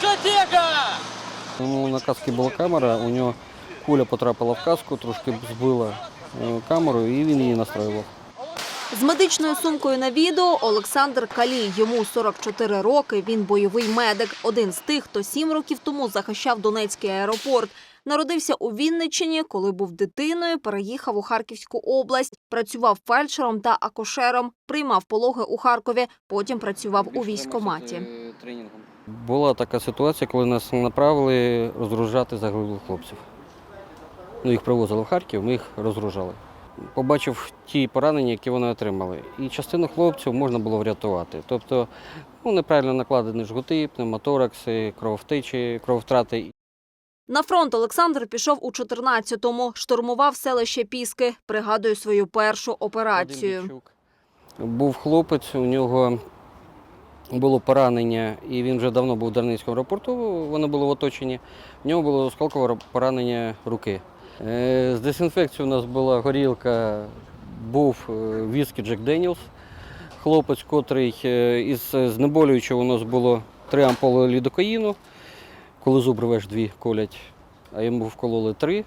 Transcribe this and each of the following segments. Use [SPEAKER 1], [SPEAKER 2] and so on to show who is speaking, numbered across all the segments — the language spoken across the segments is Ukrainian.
[SPEAKER 1] Дискотека!
[SPEAKER 2] Ну, на касці була камера, у нього куля потрапила в каску, трошки збила е, камеру і він її настроював.
[SPEAKER 3] З медичною сумкою на відео Олександр Калій. Йому 44 роки. Він бойовий медик. Один з тих, хто сім років тому захищав Донецький аеропорт. Народився у Вінниччині, коли був дитиною, переїхав у Харківську область, працював фельдшером та акушером, приймав пологи у Харкові, потім працював у військкоматі.
[SPEAKER 2] Була така ситуація, коли нас направили розгружати загиблих хлопців. Ну, їх привозили в Харків, ми їх розгружали. Побачив ті поранення, які вони отримали. І частину хлопців можна було врятувати. Тобто ну, неправильно накладені жгути, пневмоторакси, крововтечі, крововтрати.
[SPEAKER 3] На фронт Олександр пішов у 14-му, штурмував селище Піски. Пригадує свою першу операцію.
[SPEAKER 2] Був хлопець, у нього було поранення, і він вже давно був в Дарницькому аеропорту, вони були в оточенні. В нього було осколкове поранення руки. Е, З дезінфекцією у нас була горілка, був е, віскі Джек Деніелс. Хлопець, котрий е, із знеболюючого у нас було три ампули лідокаїну, коли зуб рвеш дві колять, а йому вкололи три.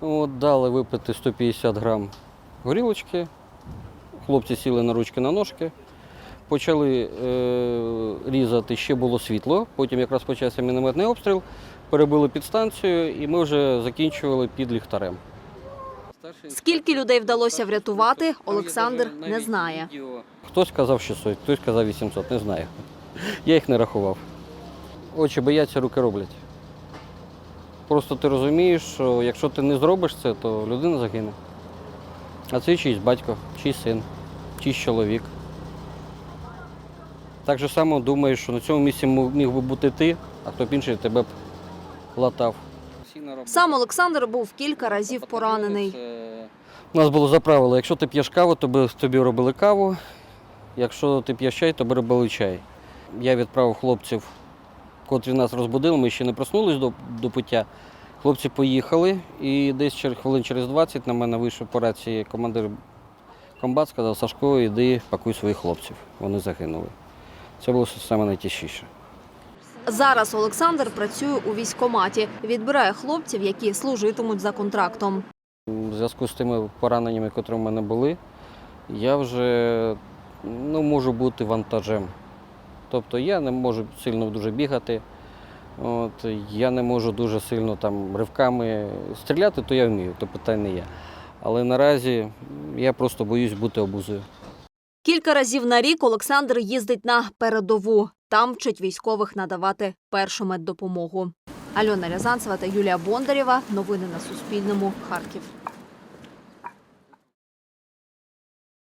[SPEAKER 2] От, дали випити 150 грам горілочки. Хлопці сіли на ручки на ножки, почали е, різати, ще було світло. Потім якраз почався мінометний обстріл, перебили підстанцію і ми вже закінчували під ліхтарем.
[SPEAKER 3] Скільки людей вдалося врятувати, Олександр не знає.
[SPEAKER 2] Хтось казав 600, хтось казав 800, не знаю. Я їх не рахував. Очі бояться, руки роблять. Просто ти розумієш, що якщо ти не зробиш це, то людина загине. А це чийсь батько, чийсь син, чийсь чоловік. Так же само думаєш, що на цьому місці міг би бути ти, а хто б інший тебе б латав.
[SPEAKER 3] Сам Олександр був кілька разів поранений.
[SPEAKER 2] У нас було за правило, якщо ти п'єш каву, тобі, тобі робили каву. Якщо ти п'єш чай, тобі робили чай. Я відправив хлопців, котрі нас розбудили, ми ще не проснулись до, до пиття. Хлопці поїхали, і десь через хвилин через 20 на мене вийшов по рації командир комбат, сказав, Сашко, іди пакуй своїх хлопців. Вони загинули. Це було саме найтяжчіше.
[SPEAKER 3] Зараз Олександр працює у військкоматі, відбирає хлопців, які служитимуть за контрактом.
[SPEAKER 2] У зв'язку з тими пораненнями, які в мене були, я вже ну, можу бути вантажем. Тобто я не можу сильно дуже бігати, от, я не можу дуже сильно там ривками стріляти, то я вмію, то питань не є. Але наразі я просто боюсь бути обузою.
[SPEAKER 3] Кілька разів на рік Олександр їздить на передову. Там вчить військових надавати першу меддопомогу. Альона Рязанцева та Юлія Бондарєва. Новини на Суспільному. Харків.